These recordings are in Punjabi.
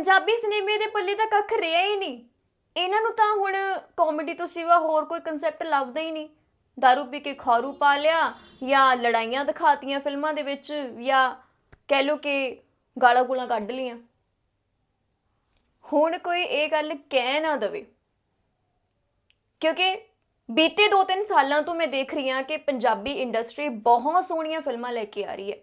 ਪੰਜਾਬੀ ਸਿਨੇਮੇ ਦੇ ਪੱਲੇ ਤਾਂ ਕੱਖ ਰਿਹਾ ਹੀ ਨਹੀਂ। ਇਹਨਾਂ ਨੂੰ ਤਾਂ ਹੁਣ ਕਾਮੇਡੀ ਤੋਂ ਸਿਵਾ ਹੋਰ ਕੋਈ ਕਨਸੈਪਟ ਲੱਭਦਾ ਹੀ ਨਹੀਂ। ਦਾਰੂ ਪੀ ਕੇ ਖਾਰੂ ਪਾ ਲਿਆ ਜਾਂ ਲੜਾਈਆਂ ਦਿਖਾਤੀਆਂ ਫਿਲਮਾਂ ਦੇ ਵਿੱਚ ਜਾਂ ਕਹਿ ਲੋ ਕਿ ਗਾਲਾਂ ਗੁਲਾਂ ਕੱਢ ਲੀਆਂ ਹੁਣ ਕੋਈ ਇਹ ਗੱਲ ਕਹਿ ਨਾ ਦਵੇ। ਕਿਉਂਕਿ ਬੀਤੇ 2-3 ਸਾਲਾਂ ਤੋਂ ਮੈਂ ਦੇਖ ਰਹੀ ਹਾਂ ਕਿ ਪੰਜਾਬੀ ਇੰਡਸਟਰੀ ਬਹੁਤ ਸੋਹਣੀਆਂ ਫਿਲਮਾਂ ਲੈ ਕੇ ਆ ਰਹੀ ਹੈ।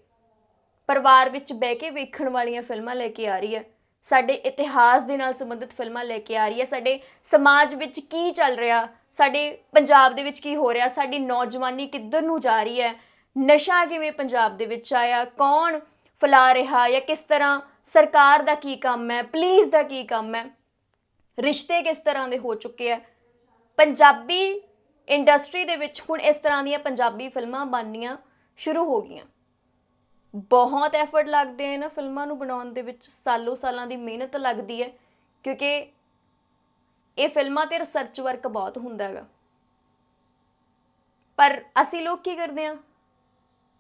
ਪਰਿਵਾਰ ਵਿੱਚ ਬਹਿ ਕੇ ਵੇਖਣ ਵਾਲੀਆਂ ਫਿਲਮਾਂ ਲੈ ਕੇ ਆ ਰਹੀ ਹੈ। ਸਾਡੇ ਇਤਿਹਾਸ ਦੇ ਨਾਲ ਸੰਬੰਧਿਤ ਫਿਲਮਾਂ ਲੈ ਕੇ ਆ ਰਹੀ ਹੈ। ਸਾਡੇ ਸਮਾਜ ਵਿੱਚ ਕੀ ਚੱਲ ਰਿਹਾ? ਸਾਡੇ ਪੰਜਾਬ ਦੇ ਵਿੱਚ ਕੀ ਹੋ ਰਿਹਾ? ਸਾਡੀ ਨੌਜਵਾਨੀ ਕਿੱਧਰ ਨੂੰ ਜਾ ਰਹੀ ਹੈ? ਨਸ਼ਾ ਕਿਵੇਂ ਪੰਜਾਬ ਦੇ ਵਿੱਚ ਆਇਆ? ਕੌਣ ਫੈਲਾ ਰਿਹਾ ਜਾਂ ਕਿਸ ਤਰ੍ਹਾਂ ਸਰਕਾਰ ਦਾ ਕੀ ਕੰਮ ਹੈ? ਪੁਲਿਸ ਦਾ ਕੀ ਕੰਮ ਹੈ? ਰਿਸ਼ਤੇ ਕਿਸ ਤਰ੍ਹਾਂ ਦੇ ਹੋ ਚੁੱਕੇ ਆ ਪੰਜਾਬੀ ਇੰਡਸਟਰੀ ਦੇ ਵਿੱਚ ਹੁਣ ਇਸ ਤਰ੍ਹਾਂ ਦੀਆਂ ਪੰਜਾਬੀ ਫਿਲਮਾਂ ਬਣਨੀਆਂ ਸ਼ੁਰੂ ਹੋ ਗਈਆਂ। ਬਹੁਤ ਐਫਰਟ ਲੱਗਦੇ ਆ ਇਹਨਾਂ ਫਿਲਮਾਂ ਨੂੰ ਬਣਾਉਣ ਦੇ ਵਿੱਚ, ਸਾਲੋ ਸਾਲਾਂ ਦੀ ਮਿਹਨਤ ਲੱਗਦੀ ਹੈ, ਕਿਉਂਕਿ ਇਹ ਫਿਲਮਾਂ ਤੇ ਰਿਸਰਚ ਵਰਕ ਬਹੁਤ ਹੁੰਦਾ ਹੈਗਾ। ਪਰ ਅਸੀਂ ਲੋਕ ਕੀ ਕਰਦੇ ਆ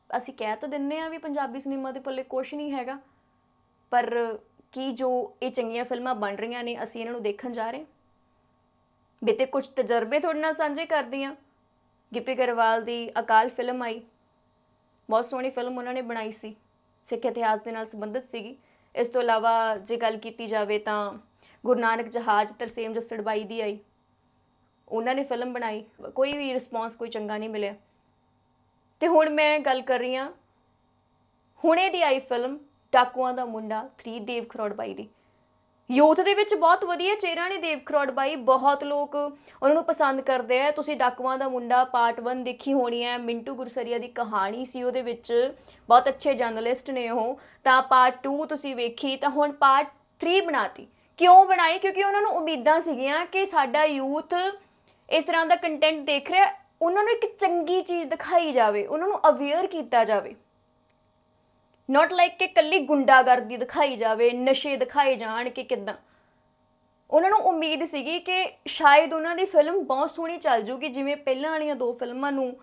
ਅਸੀਂ ਕਹਿ ਤਾਂ ਦਿੰਨੇ ਆ ਵੀ ਪੰਜਾਬੀ ਸਿਨੇਮਾ ਦੇ ਪੱਲੇ ਕੁਝ ਨਹੀਂ ਹੈਗਾ, ਪਰ ਕੀ ਜੋ ਇਹ ਚੰਗੀਆਂ ਫਿਲਮਾਂ ਬਣ ਰਹੀਆਂ ਨੇ, ਅਸੀਂ ਇਹਨਾਂ ਨੂੰ ਦੇਖਣ ਜਾ ਰਹੇ ਬੀਤੇ ਬੇਤੇ ਕੁਝ ਤਜਰਬੇ ਤੁਹਾਡੇ ਨਾਲ ਸਾਂਝੇ ਕਰਦੀ ਹਾਂ। ਗਿੱਪੀ ਗਰੇਵਾਲ ਦੀ ਅਕਾਲ ਫਿਲਮ ਆਈ। ਬਹੁਤ ਸੋਹਣੀ ਫਿਲਮ ਉਹਨਾਂ ਨੇ ਬਣਾਈ ਸੀ, ਸਿੱਖ ਇਤਿਹਾਸ ਦੇ ਨਾਲ ਸੰਬੰਧਿਤ ਸੀਗੀ। ਇਸ ਤੋਂ ਇਲਾਵਾ ਜੇ ਗੱਲ ਕੀਤੀ ਜਾਵੇ ਤਾਂ ਗੁਰੂ ਨਾਨਕ ਜਹਾਜ਼ ਤਰਸੇਮ ਜੱਸੜਬਾਈ ਦੀ ਆਈ। ਉਹਨਾਂ ਨੇ ਫਿਲਮ ਬਣਾਈ, ਕੋਈ ਵੀ ਰਿਸਪੌਂਸ ਕੋਈ ਚੰਗਾ ਨਹੀਂ ਮਿਲਿਆ। ਤੇ ਹੁਣ ਮੈਂ ਗੱਲ ਕਰ ਰਹੀ ਹਾਂ, ਹੁਣੇ ਦੀ ਆਈ ਫਿਲਮ ਡਾਕੂਆਂ ਦਾ ਮੁੰਡਾ 3 ਦੇਵ ਖਰੋੜਬਾਈ ਦੀ। ਯੂਥ ਦੇ ਵਿੱਚ ਬਹੁਤ ਵਧੀਆ ਚਿਹਰਾ ਨੇ ਦੇਵ ਖਰੋੜ ਬਾਈ। ਬਹੁਤ ਲੋਕ ਉਹਨਾਂ ਨੂੰ ਪਸੰਦ ਕਰਦੇ ਆ। ਤੁਸੀਂ ਡਾਕੂਆਂ ਦਾ ਮੁੰਡਾ ਪਾਰਟ 1 ਦੇਖੀ ਹੋਣੀ ਹੈ। ਮਿੰਟੂ ਗੁਰਸਰੀਆ ਦੀ ਕਹਾਣੀ ਸੀ ਉਹਦੇ ਵਿੱਚ। ਬਹੁਤ ਅੱਛੇ ਜਰਨਲਿਸਟ ਨੇ ਉਹ। ਤਾਂ ਪਾਰਟ 2 ਤੁਸੀਂ ਵੇਖੀ, ਤਾਂ ਹੁਣ ਪਾਰਟ 3 ਬਣਾਤੀ। ਕਿਉਂ ਬਣਾਈ? ਕਿਉਂਕਿ ਉਹਨਾਂ ਨੂੰ ਉਮੀਦਾਂ ਸੀਗੀਆਂ ਕਿ ਸਾਡਾ ਯੂਥ ਇਸ ਤਰ੍ਹਾਂ ਦਾ ਕੰਟੈਂਟ ਦੇਖ ਰਿਹਾ, ਉਹਨਾਂ ਨੂੰ ਇੱਕ ਚੰਗੀ ਚੀਜ਼ ਦਿਖਾਈ ਜਾਵੇ, ਉਹਨਾਂ ਨੂੰ ਅਵੇਅਰ ਕੀਤਾ ਜਾਵੇ। ਨਾਟ ਲਾਈਕ ਕਿ ਕੱਲੀ ਗੁੰਡਾਗਰਦੀ ਦਿਖਾਈ ਜਾਵੇ, ਨਸ਼ੇ ਦਿਖਾਏ ਜਾਣ ਕਿ ਕਿਦਾਂ। ਉਹਨਾਂ ਨੂੰ ਉਮੀਦ ਸੀਗੀ ਕਿ ਸ਼ਾਇਦ ਉਹਨਾਂ ਦੀ ਫਿਲਮ ਬਹੁਤ ਸੋਹਣੀ ਚੱਲ ਜੂਗੀ, ਜਿਵੇਂ ਪਹਿਲਾਂ ਵਾਲੀਆਂ ਦੋ ਫਿਲਮਾਂ ਨੂੰ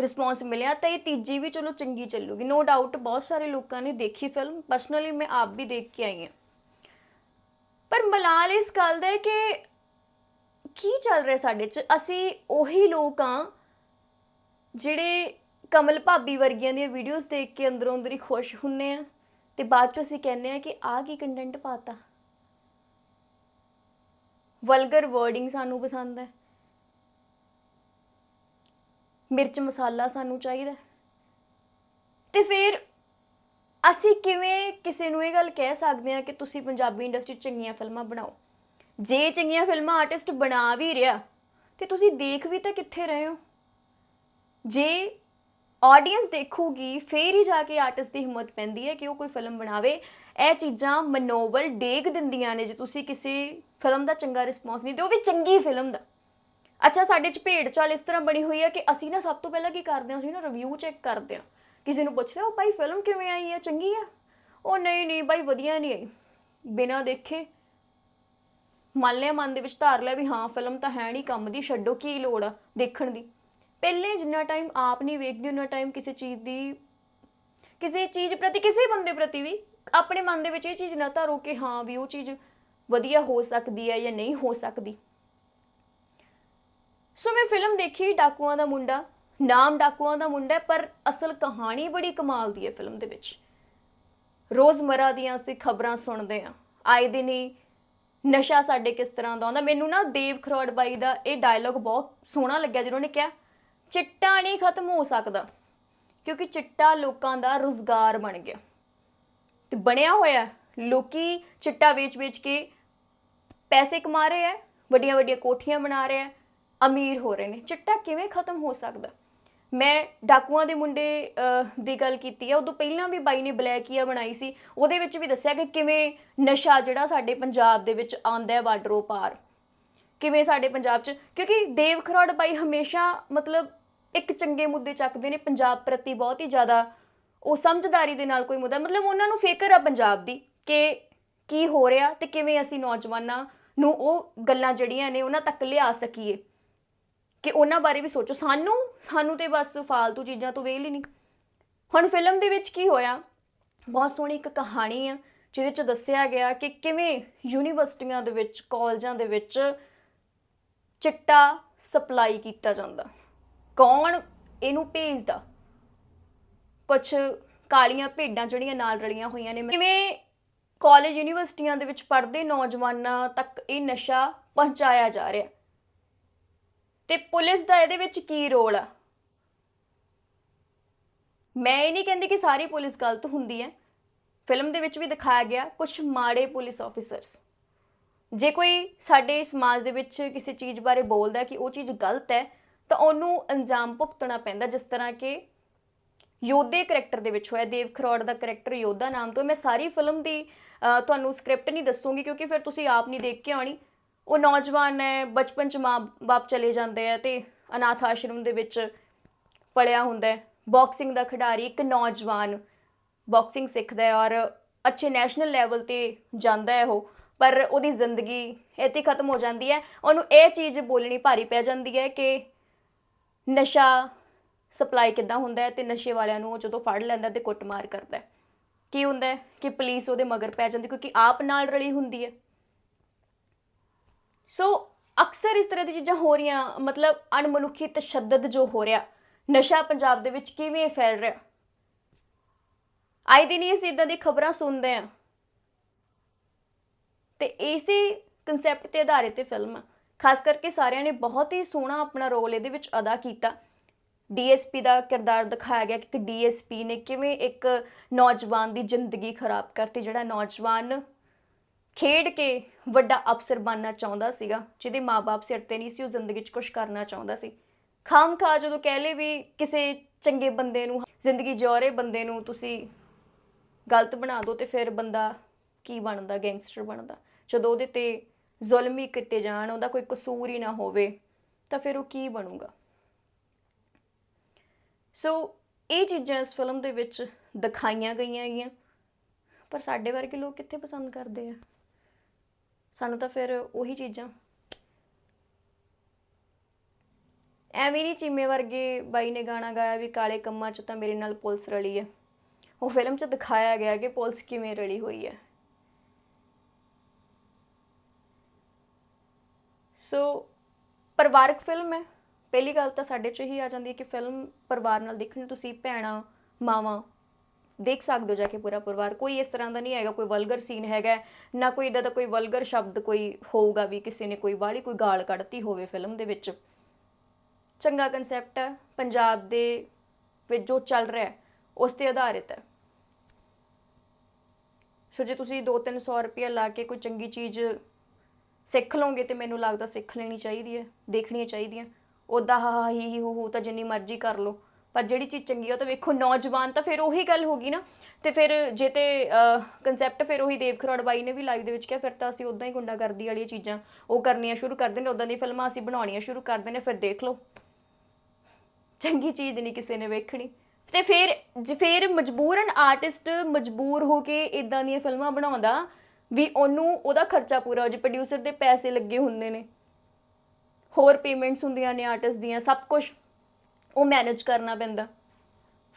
ਰਿਸਪੌਂਸ ਮਿਲਿਆ, ਤਾਂ ਇਹ ਤੀਜੀ ਵੀ ਚਲੋ ਚੰਗੀ ਚੱਲੂਗੀ। ਨੋ ਡਾਊਟ ਬਹੁਤ ਸਾਰੇ ਲੋਕਾਂ ਨੇ ਦੇਖੀ ਫਿਲਮ ਪਰਸਨਲੀ ਮੈਂ ਆਪ ਵੀ ਦੇਖ ਕੇ ਆਈ ਹਾਂ। ਪਰ ਮਲਾਲ ਇਸ ਗੱਲ ਦਾ ਹੈ ਕਿ ਕੀ ਚੱਲ ਰਿਹਾ ਸਾਡੇ 'ਚ? ਅਸੀਂ ਉਹੀ ਲੋਕ ਆ ਜਿਹੜੇ ਕਮਲ ਭਾਬੀ ਵਰਗੀਆਂ ਦੀਆਂ ਵੀਡੀਓਜ਼ ਦੇਖ ਕੇ ਅੰਦਰੋਂ ਅੰਦਰ ਹੀ ਖੁਸ਼ ਹੁੰਨੇ ਆ ਤੇ ਬਾਅਦ ਚ ਅਸੀਂ ਕਹਿੰਦੇ ਆ ਕਿ ਆਹ ਕੀ ਕੰਟੈਂਟ ਪਾਤਾ। ਵਲਗਰ ਵਰਡਿੰਗ ਸਾਨੂੰ ਪਸੰਦ ਹੈ। ਮਿਰਚ ਮਸਾਲਾ ਸਾਨੂੰ ਚਾਹੀਦਾ ਹੈ। ਤੇ ਫਿਰ ਅਸੀਂ ਕਿਵੇਂ ਕਿਸੇ ਨੂੰ ਇਹ ਗੱਲ ਕਹਿ ਸਕਦੇ ਹਾਂ ਕਿ ਤੁਸੀਂ ਪੰਜਾਬੀ ਇੰਡਸਟਰੀ 'ਚ ਚੰਗੀਆਂ ਫਿਲਮਾਂ ਬਣਾਓ। ਜੇ ਚੰਗੀਆਂ ਫਿਲਮਾਂ ਆਰਟਿਸਟ ਬਣਾ ਵੀ ਰਿਹਾ, ਤੇ ਤੁਸੀਂ ਦੇਖ ਵੀ ਤਾਂ ਕਿੱਥੇ ਰਹੇ ਹੋ। ਜੇ ਆਡੀਅנס ਦੇਖੂਗੀ, ਫੇਰ ਹੀ ਜਾ ਕੇ ਆਰਟਿਸਟ ਦੀ ਹਿੰਮਤ ਪੈਂਦੀ ਹੈ ਕਿ ਉਹ ਕੋਈ ਫਿਲਮ ਬਣਾਵੇ। ਇਹ ਚੀਜ਼ਾਂ ਮਨੋਵਲ ਡੇਗ ਦਿੰਦੀਆਂ ਨੇ, ਜੇ ਤੁਸੀਂ ਕਿਸੇ ਫਿਲਮ ਦਾ ਚੰਗਾ ਰਿਸਪੌਂਸ ਨਹੀਂ ਦਿਓ ਵੀ ਚੰਗੀ ਫਿਲਮ ਦਾ। ਅੱਛਾ, ਸਾਡੇ ਚ ਭੇਡ ਚਾਲ ਇਸ ਤਰ੍ਹਾਂ ਬਣੀ ਹੋਈ ਹੈ ਕਿ ਅਸੀਂ ਨਾ ਸਭ ਤੋਂ ਪਹਿਲਾਂ ਕੀ ਕਰਦੇ ਹਾਂ, ਅਸੀਂ ਨਾ ਰਿਵਿਊ ਚੈੱਕ ਕਰਦੇ ਹਾਂ। ਕਿਸੇ ਨੂੰ ਪੁੱਛ ਲਿਆ, ਉਹ ਭਾਈ ਫਿਲਮ ਕਿਵੇਂ ਆਈ ਹੈ? ਚੰਗੀ ਹੈ ਉਹ ਨਹੀਂ ਨਹੀਂ ਭਾਈ, ਵਧੀਆ ਨਹੀਂ ਆਈ। ਬਿਨਾਂ ਦੇਖੇ ਮੰਨ ਲਿਆ ਮਨ ਦੇ ਵਿੱਚ ਧਾਰ ਲਿਆ ਵੀ ਹਾਂ ਫਿਲਮ ਤਾਂ ਹੈ ਨਹੀਂ, ਕੰਮ ਦੀ ਛੱਡੋ, ਕੀ ਲੋੜ ਆ ਦੇਖਣ ਦੀ। ਪਹਿਲੇ ਜਿੰਨਾ ਟਾਈਮ ਆਪ ਨਹੀਂ ਵੇਖਦੇ ਉਹਨਾਂ ਟਾਈਮ ਕਿਸੇ ਚੀਜ਼ ਦੀ, ਕਿਸੇ ਚੀਜ਼ ਪ੍ਰਤੀ, ਕਿਸੇ ਬੰਦੇ ਪ੍ਰਤੀ ਵੀ, ਆਪਣੇ ਮਨ ਦੇ ਵਿੱਚ ਇਹ ਚੀਜ਼ ਨਾ ਧਾਰੋ ਕਿ ਹਾਂ ਵੀ ਉਹ ਚੀਜ਼ ਵਧੀਆ ਹੋ ਸਕਦੀ ਹੈ ਜਾਂ ਨਹੀਂ ਹੋ ਸਕਦੀ। ਸੋ ਮੈਂ ਫਿਲਮ ਦੇਖੀ ਡਾਕੂਆਂ ਦਾ ਮੁੰਡਾ, ਨਾਮ ਡਾਕੂਆਂ ਦਾ ਮੁੰਡਾ, ਪਰ ਅਸਲ ਕਹਾਣੀ ਬੜੀ ਕਮਾਲ ਦੀ ਹੈ ਫਿਲਮ ਦੇ ਵਿੱਚ। ਰੋਜ਼ਮਰਾ ਦੀਆਂ ਅਸੀਂ ਖਬਰਾਂ ਸੁਣਦੇ ਆ ਆਏ ਦਿਨ ਹੀ ਨਸ਼ਾ ਸਾਡੇ ਕਿਸ ਤਰ੍ਹਾਂ ਦਾ ਆਉਂਦਾ। ਮੈਨੂੰ ਨਾ ਦੇਵ ਖਰੋੜ ਬਾਈ ਦਾ ਇਹ ਡਾਇਲੌਗ ਬਹੁਤ ਸੋਹਣਾ ਲੱਗਿਆ, ਜਿਹਨਾਂ ਨੇ ਕਿਹਾ ਚਿੱਟਾ ਨਹੀਂ ਖਤਮ ਹੋ ਸਕਦਾ, ਕਿਉਂਕਿ ਚਿੱਟਾ ਲੋਕਾਂ ਦਾ ਰੁਜ਼ਗਾਰ ਬਣ ਗਿਆ। ਤੇ ਬਣਿਆ ਹੋਇਆ ਹੈ। ਲੋਕੀ ਚਿੱਟਾ ਵੇਚ-ਵੇਚ ਕੇ ਪੈਸੇ ਕਮਾ ਰਹੇ ਆ ਵੱਡੀਆਂ ਵੱਡੀਆਂ ਕੋਠੀਆਂ ਬਣਾ ਰਹੇ ਆ ਅਮੀਰ ਹੋ ਰਹੇ ਨੇ। ਚਿੱਟਾ ਕਿਵੇਂ ਖਤਮ ਹੋ ਸਕਦਾ? ਮੈਂ ਡਾਕੂਆਂ ਦੇ ਮੁੰਡੇ ਦੀ ਗੱਲ ਕੀਤੀ ਹੈ, ਉਦੋਂ ਪਹਿਲਾਂ ਵੀ ਬਾਈ ਨੇ ਬਲੈਕੀਆ ਬਣਾਈ ਸੀ, ਉਹਦੇ ਵਿੱਚ ਵੀ ਦੱਸਿਆ ਕਿ ਕਿਵੇਂ ਨਸ਼ਾ ਜਿਹੜਾ ਸਾਡੇ ਪੰਜਾਬ ਦੇ ਵਿੱਚ ਆਂਦਾ ਹੈ ਬਾਰਡਰੋਂ ਪਾਰ। ਕਿਵੇਂ ਸਾਡੇ ਪੰਜਾਬ 'ਚ, ਕਿਉਂਕਿ ਦੇਵ ਖਰੋੜ ਬਾਈ ਹਮੇਸ਼ਾ ਮਤਲਬ ਇੱਕ ਚੰਗੇ ਮੁੱਦੇ ਚੱਕਦੇ ਨੇ, ਪੰਜਾਬ ਪ੍ਰਤੀ ਬਹੁਤ ਹੀ ਜ਼ਿਆਦਾ ਉਹ ਸਮਝਦਾਰੀ ਦੇ ਨਾਲ ਕੋਈ ਮੁੱਦਾ, ਮਤਲਬ ਉਹਨਾਂ ਨੂੰ ਫਿਕਰ ਆ ਪੰਜਾਬ ਦੀ ਕਿ ਕੀ ਹੋ ਰਿਹਾ ਤੇ ਕਿਵੇਂ ਅਸੀਂ ਨੌਜਵਾਨਾਂ ਨੂੰ ਉਹ ਗੱਲਾਂ ਜਿਹੜੀਆਂ ਨੇ ਉਹਨਾਂ ਤੱਕ ਲਿਆ ਸਕੀਏ। ਕਿ ਉਹਨਾਂ ਬਾਰੇ ਵੀ ਸੋਚੋ। ਸਾਨੂੰ ਸਾਨੂੰ ਤੇ ਬਸ ਫਾਲਤੂ ਚੀਜ਼ਾਂ ਤੋਂ ਵੇਲ ਹੀ ਨਹੀਂ। ਹੁਣ ਫਿਲਮ ਦੇ ਵਿੱਚ ਕੀ ਹੋਇਆ? ਬਹੁਤ ਸੋਹਣੀ ਇੱਕ ਕਹਾਣੀ ਆ, ਜਿਹਦੇ ਚ ਦੱਸਿਆ ਗਿਆ ਕਿ ਕਿਵੇਂ ਯੂਨੀਵਰਸਿਟੀਆਂ ਦੇ ਵਿੱਚ, ਕਾਲਜਾਂ ਦੇ ਵਿੱਚ ਚਿੱਟਾ ਸਪਲਾਈ ਕੀਤਾ ਜਾਂਦਾ। ਕੌਣ ਇਹਨੂੰ ਭੇਜਦਾ? ਕੁਝ ਕਾਲੀਆਂ ਭੇਡਾਂ ਜਿਹੜੀਆਂ ਨਾਲ ਰਲੀਆਂ ਹੋਈਆਂ ਨੇ। ਕਿਵੇਂ ਕਾਲਜ ਯੂਨੀਵਰਸਿਟੀਆਂ ਦੇ ਵਿੱਚ ਪੜ੍ਹਦੇ ਨੌਜਵਾਨਾਂ ਤੱਕ ਇਹ ਨਸ਼ਾ ਪਹੁੰਚਾਇਆ ਜਾ ਰਿਹਾ? ਤੇ ਪੁਲਿਸ ਦਾ ਇਹਦੇ ਵਿੱਚ ਕੀ ਰੋਲ ਆ? ਮੈਂ ਇਹ ਨਹੀਂ ਕਹਿੰਦੀ ਕਿ ਸਾਰੀ ਪੁਲਿਸ ਗਲਤ ਹੁੰਦੀ ਹੈ। ਫਿਲਮ ਦੇ ਵਿੱਚ ਵੀ ਦਿਖਾਇਆ ਗਿਆ ਕੁਝ ਮਾੜੇ ਪੁਲਿਸ ਆਫੀਸਰਸ ਜੇ ਕੋਈ ਸਾਡੇ ਸਮਾਜ ਦੇ ਵਿੱਚ ਕਿਸੇ ਚੀਜ਼ ਬਾਰੇ ਬੋਲਦਾ ਕਿ ਉਹ ਚੀਜ਼ ਗਲਤ ਹੈ ਤਾਂ ਉਹਨੂੰ ਅੰਜਾਮ ਭੁਗਤਣਾ ਪੈਂਦਾ ਜਿਸ ਤਰ੍ਹਾਂ ਕਿ ਯੋਧੇ ਕਰੈਕਟਰ ਦੇ ਵਿੱਚ ਹੋਇਆ, ਦੇਵ ਖਰੋੜ ਦਾ ਕਰੈਕਟਰ ਯੋਧਾ ਨਾਮ ਤੋਂ। ਮੈਂ ਸਾਰੀ ਫਿਲਮ ਦੀ ਤੁਹਾਨੂੰ ਸਕ੍ਰਿਪਟ ਨਹੀਂ ਦੱਸੂਗੀ ਕਿਉਂਕਿ ਫਿਰ ਤੁਸੀਂ ਆਪ ਨਹੀਂ ਦੇਖ ਕੇ ਆਣੀ ਉਹ ਨੌਜਵਾਨ ਹੈ, ਬਚਪਨ ਚ ਮਾਂ-ਬਾਪ ਚਲੇ ਜਾਂਦੇ ਆ ਤੇ ਅਨਾਥ ਆਸ਼ਰਮ ਦੇ ਵਿੱਚ ਪੜਿਆ ਹੁੰਦਾ ਹੈ। ਬਾਕਸਿੰਗ ਦਾ ਖਿਡਾਰੀ, ਇੱਕ ਨੌਜਵਾਨ ਬਾਕਸਿੰਗ ਸਿੱਖਦਾ ਹੈ ਔਰ ਅੱਛੇ ਨੈਸ਼ਨਲ ਲੈਵਲ ਤੇ ਜਾਂਦਾ ਹੈ ਉਹ। ਪਰ ਉਹਦੀ ਜ਼ਿੰਦਗੀ ਇੱਥੇ ਖਤਮ ਹੋ ਜਾਂਦੀ ਹੈ। ਉਹਨੂੰ ਇਹ ਚੀਜ਼ ਬੋਲਣੀ ਭਾਰੀ ਪੈ ਜਾਂਦੀ ਹੈ ਕਿ ਨਸ਼ਾ ਸਪਲਾਈ ਕਿੱਦਾਂ ਹੁੰਦਾ ਹੈ ਤੇ ਨਸ਼ੇ ਵਾਲਿਆਂ ਨੂੰ ਉਹ ਜਦੋਂ ਫੜ ਲੈਂਦਾ ਤੇ ਕੁੱਟਮਾਰ ਕਰਦਾ ਹੈ। ਕੀ ਹੁੰਦਾ ਹੈ ਕਿ ਪੁਲਿਸ ਉਹਦੇ ਮਗਰ ਪੈ ਜਾਂਦੀ ਕਿਉਂਕਿ ਆਪ ਨਾਲ ਰਲੀ ਹੁੰਦੀ ਹੈ। ਸੋ ਅਕਸਰ ਇਸ ਤਰ੍ਹਾਂ ਦੀ ਚੀਜ਼ਾਂ ਹੋ ਰਹੀਆਂ, ਮਤਲਬ ਅਣਮਨੁੱਖੀ ਤਸ਼ੱਦਦ ਜੋ ਹੋ ਰਿਹਾ, ਨਸ਼ਾ ਪੰਜਾਬ ਦੇ ਵਿੱਚ ਕਿਵੇਂ ਫੈਲ ਰਿਹਾ। ਆਏ ਦਿਨ ਹੀ ਅਸੀਂ ਇਦਾਂ ਦੀ ਖਬਰਾਂ ਸੁਣਦੇ ਆ ਤੇ ਇਸੇ ਕਨਸੈਪਟ ਤੇ ਆਧਾਰਿਤ ਇਹ ਫਿਲਮ ਆ। ਖਾਸ ਕਰਕੇ ਸਾਰਿਆਂ ਨੇ ਬਹੁਤ ਹੀ ਸੋਹਣਾ ਆਪਣਾ ਰੋਲ ਇਹਦੇ ਵਿੱਚ ਅਦਾ ਕੀਤਾ। ਡੀਐਸਪੀ ਦਾ ਕਿਰਦਾਰ ਦਿਖਾਇਆ ਗਿਆ ਕਿ ਇੱਕ ਡੀਐਸਪੀ ਨੇ ਕਿਵੇਂ ਇੱਕ ਨੌਜਵਾਨ ਦੀ ਜ਼ਿੰਦਗੀ ਖਰਾਬ ਕਰਤੀ, ਜਿਹੜਾ ਨੌਜਵਾਨ ਖੇਡ ਕੇ ਵੱਡਾ ਅਫਸਰ ਬਣਨਾ ਚਾਹੁੰਦਾ ਸੀਗਾ, ਜਿਹਦੇ ਮਾਪੇ ਸਿਰ ਤੇ ਨਹੀਂ ਸੀ, ਉਹ ਜ਼ਿੰਦਗੀ 'ਚ ਕੁਝ ਕਰਨਾ ਚਾਹੁੰਦਾ ਸੀ। ਖਾਮ ਖਾ ਜਦੋਂ ਕਹਿ ਲੇ ਵੀ ਕਿਸੇ ਚੰਗੇ ਬੰਦੇ ਨੂੰ, ਜ਼ਿੰਦਗੀ ਜਿਉਰੇ ਬੰਦੇ ਨੂੰ ਤੁਸੀਂ ਗਲਤ ਬਣਾ ਦਿਓ ਤੇ ਫਿਰ ਬੰਦਾ ਕੀ ਬਣਦਾ, ਗੈਂਗਸਟਰ ਬਣਦਾ। ਜਦੋਂ ਉਹਦੇ ਤੇ ਜ਼ੁਲਮ ਹੀ ਕੀਤੇ ਜਾਣ, ਉਹਦਾ ਕੋਈ ਕਸੂਰ ਹੀ ਨਾ ਹੋਵੇ, ਤਾਂ ਫਿਰ ਉਹ ਕੀ ਬਣੂਗਾ? ਸੋ ਇਹ ਚੀਜ਼ਾਂ ਇਸ ਫਿਲਮ ਦੇ ਵਿੱਚ ਦਿਖਾਈਆਂ ਗਈਆਂ ਹੈਗੀਆਂ, ਪਰ ਸਾਡੇ ਵਰਗੇ ਲੋਕ ਕਿੱਥੇ ਪਸੰਦ ਕਰਦੇ ਆ? ਸਾਨੂੰ ਤਾਂ ਫਿਰ ਉਹੀ ਚੀਜ਼ਾਂ। ਐਵੇਂ ਨਹੀਂ ਚੀਮੇ ਵਰਗੇ ਬਾਈ ਨੇ ਗਾਣਾ ਗਾਇਆ ਵੀ ਕਾਲੇ ਕੰਮਾਂ 'ਚ ਤਾਂ ਮੇਰੇ ਨਾਲ ਪੁਲਿਸ ਰਲੀ ਹੈ। ਉਹ ਫਿਲਮ 'ਚ ਦਿਖਾਇਆ ਗਿਆ ਕਿ ਪੁਲਿਸ ਕਿਵੇਂ ਰਲੀ ਹੋਈ ਹੈ। ਸੋ ਪਰਿਵਾਰਕ ਫਿਲਮ ਹੈ। ਪਹਿਲੀ ਗੱਲ ਤਾਂ ਸਾਡੇ 'ਚ ਹੀ ਆ ਜਾਂਦੀ ਹੈ ਕਿ ਫਿਲਮ ਪਰਿਵਾਰ ਨਾਲ ਦੇਖਣੀ ਤੁਸੀਂ ਭੈਣਾਂ, ਮਾਵਾਂ ਦੇਖ ਸਕਦੇ ਹੋ ਜਾ ਕੇ ਪੂਰਾ ਪਰਿਵਾਰ। ਕੋਈ ਇਸ ਤਰ੍ਹਾਂ ਦਾ ਨਹੀਂ ਹੈਗਾ, ਕੋਈ ਵਲਗਰ ਸੀਨ ਹੈਗਾ ਨਾ ਕੋਈ ਇਦਾਂ ਦਾ ਕੋਈ ਵਲਗਰ ਸ਼ਬਦ ਕੋਈ ਹੋਊਗਾ ਵੀ ਕਿਸੇ ਨੇ ਕੋਈ ਵਾਲੀ ਕੋਈ ਗਾਲ ਕੱਢਤੀ ਹੋਵੇ ਫਿਲਮ ਦੇ ਵਿੱਚ। ਚੰਗਾ ਕਨਸੈਪਟ ਹੈ। ਪੰਜਾਬ ਦੇ ਵਿੱਚ ਜੋ ਚੱਲ ਰਿਹਾ ਹੈ, ਉਸ ਤੇ ਆਧਾਰਿਤ ਹੈ। ਸੋ ਜੇ ਤੁਸੀਂ 2-300 ਰੁਪਏ ਲਾ ਕੇ ਕੋਈ ਚੰਗੀ ਚੀਜ਼ ਸਿੱਖ ਲਓਗੇ ਤੇ ਮੈਨੂੰ ਲੱਗਦਾ ਸਿੱਖ ਲੈਣੀ ਚਾਹੀਦੀ ਹੈ ਦੇਖਣੀ ਚਾਹੀਦੀ ਹੈ ਉਦਾਂ ਹਾ ਹਾ ਹੀ ਹੀ ਹੂ ਹੂ ਤਾਂ ਜਿੰਨੀ ਮਰਜ਼ੀ ਕਰ ਲਓ। ਪਰ ਜਿਹੜੀ ਚੀਜ਼ ਚੰਗੀ ਆ, ਉਹ ਤਾਂ ਵੇਖੋ ਨੌਜਵਾਨ ਤਾਂ ਫਿਰ ਉਹੀ ਗੱਲ ਹੋ ਨਾ। ਤੇ ਫਿਰ ਜੇ ਤੇ ਕਨਸੈਪਟ ਫਿਰ ਉਹੀ ਦੇਵ ਖਰੋੜ ਬਾਈ ਨੇ ਵੀ ਲਾਈਵ ਦੇ ਵਿੱਚ ਕਿਹਾ, ਫਿਰ ਤਾਂ ਅਸੀਂ ਉਦਾਂ ਹੀ ਗੁੰਡਾਗਰਦੀ ਵਾਲੀਆਂ ਚੀਜ਼ਾਂ ਉਹ ਕਰਨੀਆਂ ਸ਼ੁਰੂ ਕਰ ਦਿੰਦੇ ਉਦਾਂ ਦੀ ਫਿਲਮਾਂ ਅਸੀਂ ਬਣਾਉਣੀਆਂ ਸ਼ੁਰੂ ਕਰ ਦਿੰਦੇ ਫਿਰ ਦੇਖ ਲਓ। ਚੰਗੀ ਚੀਜ਼ ਨਹੀਂ ਕਿਸੇ ਨੇ ਵੇਖਣੀ। ਤੇ ਫਿਰ, ਜੇ ਫਿਰ ਮਜਬੂਰਨ ਆਰਟਿਸਟ ਮਜਬੂਰ ਹੋ ਕੇ ਇਦਾਂ ਦੀਆਂ ਫਿਲਮਾਂ ਬਣਾਉਂਦਾ ਵੀ ਉਹਨੂੰ ਉਹਦਾ ਖਰਚਾ ਪੂਰਾ ਹੋ ਜੇ ਪ੍ਰੋਡਿਊਸਰ ਦੇ ਪੈਸੇ ਲੱਗੇ ਹੁੰਦੇ ਨੇ। ਹੋਰ ਪੇਮੈਂਟਸ ਹੁੰਦੀਆਂ ਨੇ ਆਰਟਿਸਟ ਦੀਆਂ, ਸਭ ਕੁਝ ਉਹ ਮੈਨੇਜ ਕਰਨਾ ਪੈਂਦਾ।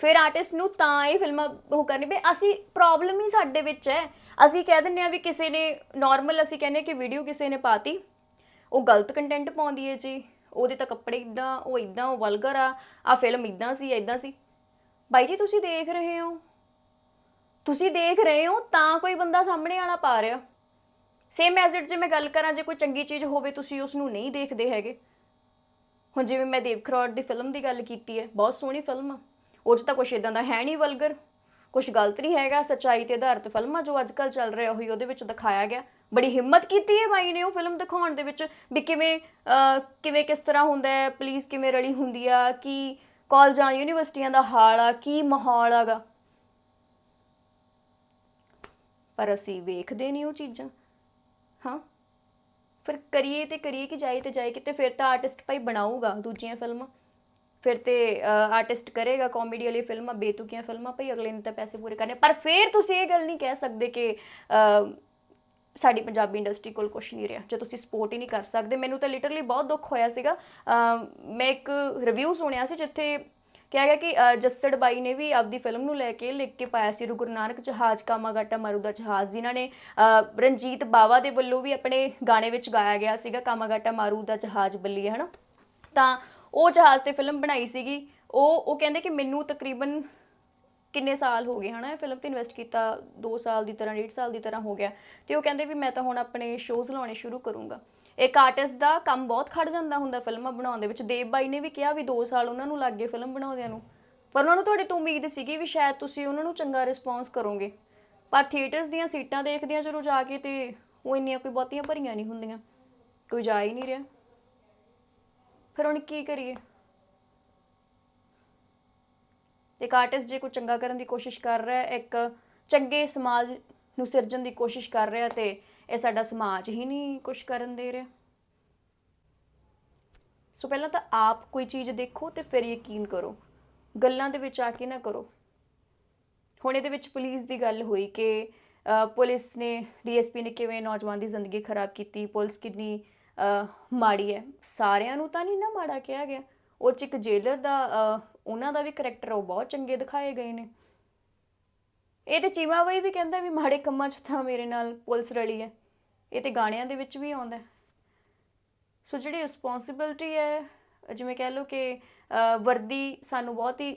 ਫਿਰ ਆਰਟਿਸਟ ਨੂੰ ਤਾਂ ਇਹ ਫਿਲਮਾਂ ਉਹ ਕਰਨੀ ਪਈ ਅਸੀਂ ਪ੍ਰੋਬਲਮ ਹੀ ਸਾਡੇ ਵਿੱਚ ਹੈ। ਅਸੀਂ ਕਹਿ ਦਿੰਦੇ ਆ ਵੀ ਕਿਸੇ ਨੇ ਨਾਰਮਲ ਅਸੀਂ ਕਹਿੰਦੇ ਕਿ ਵੀਡੀਓ ਕਿਸੇ ਨੇ ਪਾਤੀ, ਉਹ ਗਲਤ ਕੰਟੈਂਟ ਪਾਉਂਦੀ ਹੈ ਜੀ। ਉਹਦੇ ਤਾਂ ਕੱਪੜੇ ਇਦਾਂ, ਉਹ ਇਦਾਂ, ਉਹ ਵਲਗਰ ਆ ਆ ਫਿਲਮ ਇਦਾਂ ਸੀ ਇਦਾਂ ਸੀ। ਬਾਈ ਜੀ, ਤੁਸੀਂ ਦੇਖ ਰਹੇ ਹੋ? ਤੁਸੀਂ ਦੇਖ ਰਹੇ ਹੋ ਤਾਂ ਕੋਈ ਬੰਦਾ ਸਾਹਮਣੇ ਵਾਲਾ ਪਾ ਰਿਹਾ। ਸੇਮ ਐਜ਼ ਇਟ ਜੇ ਮੈਂ ਗੱਲ ਕਰਾਂ, ਜੇ ਕੋਈ ਚੰਗੀ ਚੀਜ਼ ਹੋਵੇ, ਤੁਸੀਂ ਉਸ ਨੂੰ ਨਹੀਂ ਦੇਖਦੇ ਹੈਗੇ। ਹੁਣ ਜਿਵੇਂ ਮੈਂ ਦੇਵ ਖਰੋੜ ਦੀ ਫਿਲਮ ਦੀ ਗੱਲ ਕੀਤੀ ਹੈ, ਬਹੁਤ ਸੋਹਣੀ ਫਿਲਮ ਆ। ਉਹ 'ਚ ਤਾਂ ਕੁਛ ਇਦਾਂ ਦਾ ਹੈ ਨਹੀਂ ਵਲਗਰ ਕੁਛ ਗਲਤ ਨਹੀਂ ਹੈਗਾ, ਸੱਚਾਈ ਤੇ ਆਧਾਰਿਤ ਫਿਲਮਾਂ ਜੋ ਅੱਜ ਕੱਲ ਚੱਲ ਰਿਹਾ, ਉਹੀ ਉਹਦੇ ਵਿੱਚ ਦਿਖਾਇਆ ਗਿਆ। ਬੜੀ ਹਿੰਮਤ ਕੀਤੀ ਹੈ ਬਾਈ ਨੇ ਉਹ ਫਿਲਮ ਦਿਖਾਉਣ ਦੇ ਵਿੱਚ ਵੀ ਕਿਵੇਂ ਕਿਵੇਂ ਕਿਸ ਤਰ੍ਹਾਂ ਹੁੰਦਾ ਹੈ, ਪੁਲਿਸ ਕਿਵੇਂ ਰਲੀ ਹੁੰਦੀ ਆ, ਕੀ ਕਾਲਜਾਂ ਯੂਨੀਵਰਸਿਟੀਆਂ ਦਾ ਹਾਲ ਆ, ਕੀ ਮਾਹੌਲ ਆਗਾ ਪਰ ਅਸੀਂ ਵੇਖਦੇ ਨਹੀਂ ਉਹ ਚੀਜ਼ਾਂ। ਹਾਂ। ਫਿਰ ਕਰੀਏ ਤੇ ਕਰੀਏ ਕਿ ਜਾਏ ਤੇ ਜਾਏ ਕਿਤੇ ਫਿਰ ਤਾਂ ਆਰਟਿਸਟ ਭਾਈ ਬਣਾਊਗਾ ਦੂਜੀਆਂ ਫਿਲਮਾਂ। ਫਿਰ ਤੇ ਆਰਟਿਸਟ ਕਰੇਗਾ ਕਾਮੇਡੀ ਵਾਲੀ ਫਿਲਮਾਂ, ਬੇਤੁਕੀਆਂ ਫਿਲਮਾਂ, ਭਾਈ ਅਗਲੇ ਨੇ ਤਾਂ ਪੈਸੇ ਪੂਰੇ ਕਰਨੇ। ਪਰ ਫਿਰ ਤੁਸੀਂ ਇਹ ਗੱਲ ਨਹੀਂ ਕਹਿ ਸਕਦੇ ਕਿ ਸਾਡੀ ਪੰਜਾਬੀ ਇੰਡਸਟਰੀ ਕੋਲ ਕੁਝ ਨਹੀਂ ਰਿਹਾ। ਜੇ ਤੁਸੀਂ ਸਪੋਰਟ ਹੀ ਨਹੀਂ ਕਰ ਸਕਦੇ, ਮੈਨੂੰ ਤਾਂ ਲਿਟਰਲੀ ਬਹੁਤ ਦੁੱਖ ਹੋਇਆ ਸੀਗਾ। ਮੈਂ ਇੱਕ ਰਿਵਿਊ ਸੁਣਿਆ ਸੀ ਜਿੱਥੇ ਕਿਹਾ ਗਿਆ ਕਿ ਅ, ਜੱਸੜ ਬਾਈ ਨੇ ਵੀ ਆਪਦੀ ਫਿਲਮ ਨੂੰ ਲੈ ਕੇ ਲਿਖ ਕੇ ਪਾਇਆ ਸੀ। ਗੁਰੂ ਨਾਨਕ ਜਹਾਜ਼ ਕਾਮਾਗਾਟਾ ਮਾਰੂ ਦਾ ਜਹਾਜ਼। ਜਿਨ੍ਹਾਂ ਨੇ ਅ, ਰਣਜੀਤ ਬਾਵਾ ਦੇ ਵੱਲੋਂ ਵੀ ਆਪਣੇ ਗਾਣੇ ਵਿੱਚ ਗਾਇਆ ਗਿਆ ਸੀਗਾ ਕਾਮਾਗਾਟਾ ਮਾਰੂ ਦਾ ਜਹਾਜ਼ ਬੱਲੀਏ ਹਨਾ ਤਾਂ ਉਹ ਜਹਾਜ਼ ਤੇ ਫਿਲਮ ਬਣਾਈ ਸੀਗੀ। ਉਹ ਉਹ ਕਹਿੰਦੇ ਕਿ ਮੈਨੂੰ ਤਕਰੀਬਨ ਕਿੰਨੇ ਸਾਲ ਹੋ ਗਏ, ਹਨਾ? ਇਹ ਫਿਲਮ ਤੇ ਇਨਵੈਸਟ ਕੀਤਾ 2 ਸਾਲ ਦੀ ਤਰ੍ਹਾਂ 1.5 ਸਾਲ ਦੀ ਤਰ੍ਹਾਂ ਹੋ ਗਿਆ। ਤੇ ਉਹ ਕਹਿੰਦੇ ਵੀ ਮੈਂ ਤਾਂ ਹੁਣ ਆਪਣੇ ਸ਼ੋਜ਼ ਲਾਉਣੇ ਸ਼ੁਰੂ ਕਰੂੰਗਾ। ਇੱਕ ਆਰਟਿਸਟ ਦਾ ਕੰਮ ਬਹੁਤ ਖੜ ਜਾਂਦਾ ਹੁੰਦਾ ਫਿਲਮਾਂ ਬਣਾਉਣ ਦੇ ਵਿੱਚ। ਦੇਵ ਬਾਈ ਨੇ ਵੀ ਕਿਹਾ ਵੀ 2 ਸਾਲ ਉਹਨਾਂ ਨੂੰ ਲੱਗ ਗਏ ਫਿਲਮ ਬਣਾਉਂਦਿਆਂ ਨੂੰ। ਪਰ ਉਹਨਾਂ ਨੂੰ ਤੁਹਾਡੇ ਤੋਂ ਉਮੀਦ ਸੀਗੀ ਵੀ ਸ਼ਾਇਦ ਤੁਸੀਂ ਉਹਨਾਂ ਨੂੰ ਚੰਗਾ ਰਿਸਪੌਂਸ ਕਰੋਗੇ। ਪਰ ਥੀਏਟਰਸ ਦੀਆਂ ਸੀਟਾਂ ਦੇਖਦਿਆਂ ਜਦੋਂ ਜਾ ਕੇ ਤੇ ਉਹ ਇੰਨੀਆਂ ਕੋਈ ਬਹੁਤੀਆਂ ਭਰੀਆਂ ਨਹੀਂ ਹੁੰਦੀਆਂ। ਕੋਈ ਜਾ ਹੀ ਨਹੀਂ ਰਿਹਾ। ਫਿਰ ਹੁਣ ਕੀ ਕਰੀਏ? ਇੱਕ ਆਰਟਿਸਟ ਜੇ ਕੋਈ ਚੰਗਾ ਕਰਨ ਦੀ ਕੋਸ਼ਿਸ਼ ਕਰ ਰਿਹਾ ਹੈ ਇੱਕ ਚੰਗੇ ਸਮਾਜ ਨੂੰ ਸਿਰਜਣ ਦੀ ਕੋਸ਼ਿਸ਼ ਕਰ ਰਿਹਾ ਤੇ ਇਹ ਸਾਡਾ ਸਮਾਜ ਹੀ ਨਹੀਂ ਕੁਝ ਕਰਨ ਦੇ ਰਿਹਾ। ਸੋ ਪਹਿਲਾਂ ਤਾਂ ਆਪ ਕੋਈ ਚੀਜ਼ ਦੇਖੋ ਤੇ ਫਿਰ ਯਕੀਨ ਕਰੋ। ਗੱਲਾਂ ਦੇ ਵਿੱਚ ਆ ਕੇ ਨਾ ਕਰੋ। ਹੁਣ ਇਹਦੇ ਵਿੱਚ ਪੁਲਿਸ ਦੀ ਗੱਲ ਹੋਈ ਕਿ ਪੁਲਿਸ ਨੇ ਡੀਐਸਪੀ ਨੇ ਕਿਵੇਂ ਨੌਜਵਾਨ ਦੀ ਜ਼ਿੰਦਗੀ ਖਰਾਬ ਕੀਤੀ ਪੁਲਿਸ ਕਿੰਨੀ ਮਾੜੀ ਹੈ। ਸਾਰਿਆਂ ਨੂੰ ਤਾਂ ਨਹੀਂ ਨਾ ਮਾੜਾ ਕਿਹਾ ਗਿਆ। ਉਹ ਚ ਇੱਕ ਜੇਲਰ ਦਾ ਅ, ਉਹਨਾਂ ਦਾ ਵੀ ਕਰੈਕਟਰ ਉਹ ਬਹੁਤ ਚੰਗੇ ਦਿਖਾਏ ਗਏ ਨੇ। ਇਹ ਤੇ ਚੀਮਾ ਬਾਈ ਵੀ ਕਹਿੰਦਾ ਵੀ ਮਾੜੇ ਕੰਮਾਂ 'ਚ ਤਾਂ ਮੇਰੇ ਨਾਲ ਪੁਲਿਸ ਰਲੀ ਹੈ। ਇਹ ਤੇ ਗਾਣਿਆਂ ਦੇ ਵਿੱਚ ਵੀ ਆਉਂਦਾ ਸੋ ਜਿਹੜੀ ਰਿਸਪੌਂਸਿਬਿਲਟੀ ਹੈ, ਜਿਵੇਂ ਕਹਿ ਲਓ ਕਿ ਵਰਦੀ ਸਾਨੂੰ ਬਹੁਤ ਹੀ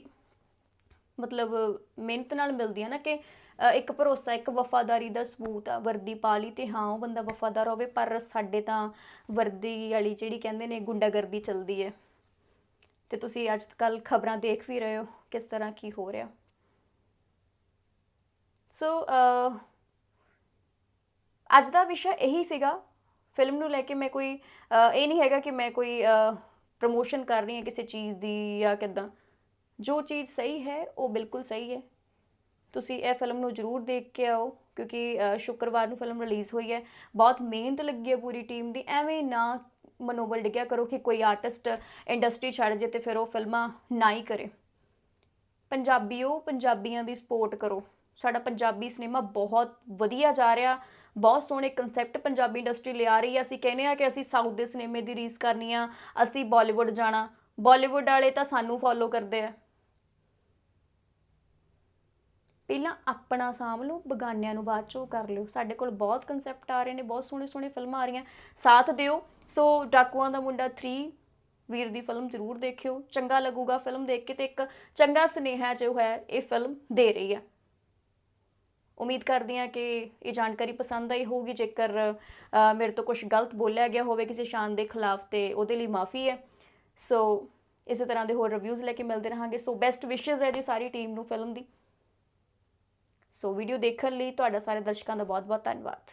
ਮਤਲਬ ਮਿਹਨਤ ਨਾਲ ਮਿਲਦੀ ਹੈ ਨਾ ਕਿ ਇੱਕ ਭਰੋਸਾ, ਇੱਕ ਵਫਾਦਾਰੀ ਦਾ ਸਬੂਤ ਆ, ਵਰਦੀ ਪਾ ਲਈ ਤੇ ਹਾਂ, ਉਹ ਬੰਦਾ ਵਫਾਦਾਰ ਹੋਵੇ, ਪਰ ਸਾਡੇ ਤਾਂ ਵਰਦੀ ਵਾਲੀ ਜਿਹੜੀ ਕਹਿੰਦੇ ਨੇ ਗੁੰਡਾਗਰਦੀ ਚੱਲਦੀ ਹੈ। ਤੇ ਤੁਸੀਂ ਅੱਜ ਕੱਲ ਖਬਰਾਂ ਦੇਖ ਵੀ ਰਹੇ ਹੋ ਕਿਸ ਤਰ੍ਹਾਂ ਕੀ ਹੋ ਰਿਹਾ। ਸੋ ਅੱਜ ਦਾ ਵਿਸ਼ਾ ਇਹੀ ਸੀਗਾ। ਫਿਲਮ ਨੂੰ ਲੈ ਕੇ ਮੈਂ ਕੋਈ ਇਹ ਨਹੀਂ ਹੈਗਾ ਕਿ ਮੈਂ ਕੋਈ ਪ੍ਰਮੋਸ਼ਨ ਕਰ ਰਹੀ ਹਾਂ ਕਿਸੇ ਚੀਜ਼ ਦੀ ਜਾਂ ਕਿੱਦਾਂ। ਜੋ ਚੀਜ਼ ਸਹੀ ਹੈ, ਉਹ ਬਿਲਕੁਲ ਸਹੀ ਹੈ। ਤੁਸੀਂ ਇਹ ਫਿਲਮ ਨੂੰ ਜ਼ਰੂਰ ਦੇਖ ਕੇ ਆਓ, ਕਿਉਂਕਿ ਸ਼ੁੱਕਰਵਾਰ ਨੂੰ ਫਿਲਮ ਰਿਲੀਜ਼ ਹੋਈ ਹੈ। ਬਹੁਤ ਮਿਹਨਤ ਲੱਗੀ ਹੈ ਪੂਰੀ ਟੀਮ ਦੀ। ਐਵੇਂ ਨਾ ਮਨੋਬਲ ਡਿੱਗਿਆ ਕਰੋ ਕਿ ਕੋਈ ਆਰਟਿਸਟ ਇੰਡਸਟਰੀ ਛੱਡ ਜੇ ਤੇ ਫਿਰ ਉਹ ਫਿਲਮਾਂ ਨਾ ਹੀ ਕਰੇ। ਪੰਜਾਬੀਓ, ਪੰਜਾਬੀਆਂ ਦੀ ਸਪੋਰਟ ਕਰੋ। ਸਾਡਾ ਪੰਜਾਬੀ ਸਿਨੇਮਾ ਬਹੁਤ ਵਧੀਆ ਜਾ ਰਿਹਾ, ਬਹੁਤ ਸੋਹਣੇ ਕਨਸੈਪਟ ਪੰਜਾਬੀ ਇੰਡਸਟਰੀ ਲਿਆ ਰਹੀ ਹੈ। ਅਸੀਂ ਕਹਿੰਦੇ ਆ ਕਿ ਅਸੀਂ ਸਾਊਥ ਦੇ ਸਿਨੇਮੇ ਦੀ ਰੀਸ ਕਰਨੀ ਆ, ਅਸੀਂ ਬਾਲੀਵੁੱਡ ਜਾਣਾ। ਬਾਲੀਵੁੱਡ ਵਾਲੇ ਤਾਂ ਸਾਨੂੰ ਫੋਲੋ ਕਰਦੇ ਆ। ਪਹਿਲਾਂ ਆਪਣਾ ਸਾਂਭ ਲਓ, ਬਗਾਨਿਆਂ ਨੂੰ ਬਾਅਦ ਚੋਂ ਕਰ ਲਿਓ। ਸਾਡੇ ਕੋਲ ਬਹੁਤ ਕਨਸੈਪਟ ਆ ਰਹੇ ਨੇ, ਬਹੁਤ ਸੋਹਣੇ ਸੋਹਣੇ ਫਿਲਮਾਂ ਆ ਰਹੀਆਂ। ਸਾਥ ਦਿਓ। ਸੋ ਡਾਕੂਆਂ ਦਾ ਮੁੰਡਾ 3 ਵੀਰ ਦੀ ਫਿਲਮ ਜ਼ਰੂਰ ਦੇਖਿਓ। ਚੰਗਾ ਲੱਗੂਗਾ ਫਿਲਮ ਦੇਖ ਕੇ ਤੇ ਇੱਕ ਚੰਗਾ ਸੁਨੇਹਾ ਜੋ ਹੈ, ਇਹ ਫਿਲਮ ਦੇ ਰਹੀ ਹੈ। ਉਮੀਦ ਕਰਦੀ ਹਾਂ ਕਿ ਇਹ ਜਾਣਕਾਰੀ ਪਸੰਦ ਆਈ ਹੋਊਗੀ। ਜੇਕਰ ਮੇਰੇ ਤੋਂ ਕੁਝ ਗਲਤ ਬੋਲਿਆ ਗਿਆ ਹੋਵੇ ਕਿਸੇ ਸ਼ਾਨ ਦੇ ਖਿਲਾਫ ਤੇ ਉਹਦੇ ਲਈ ਮਾਫੀ ਹੈ। ਸੋ ਇਸੇ ਤਰ੍ਹਾਂ ਦੇ ਹੋਰ ਰਿਵਿਊਜ਼ ਲੈ ਕੇ ਮਿਲਦੇ ਰਹਾਂਗੇ। ਸੋ ਬੈਸਟ ਵਿਸ਼ੇਸ ਹੈ ਜੀ ਸਾਰੀ ਟੀਮ ਨੂੰ ਫਿਲਮ ਦੀ। ਸੋ ਵੀਡੀਓ ਦੇਖਣ ਲਈ ਤੁਹਾਡਾ ਸਾਰੇ ਦਰਸ਼ਕਾਂ ਦਾ ਬਹੁਤ ਬਹੁਤ ਧੰਨਵਾਦ।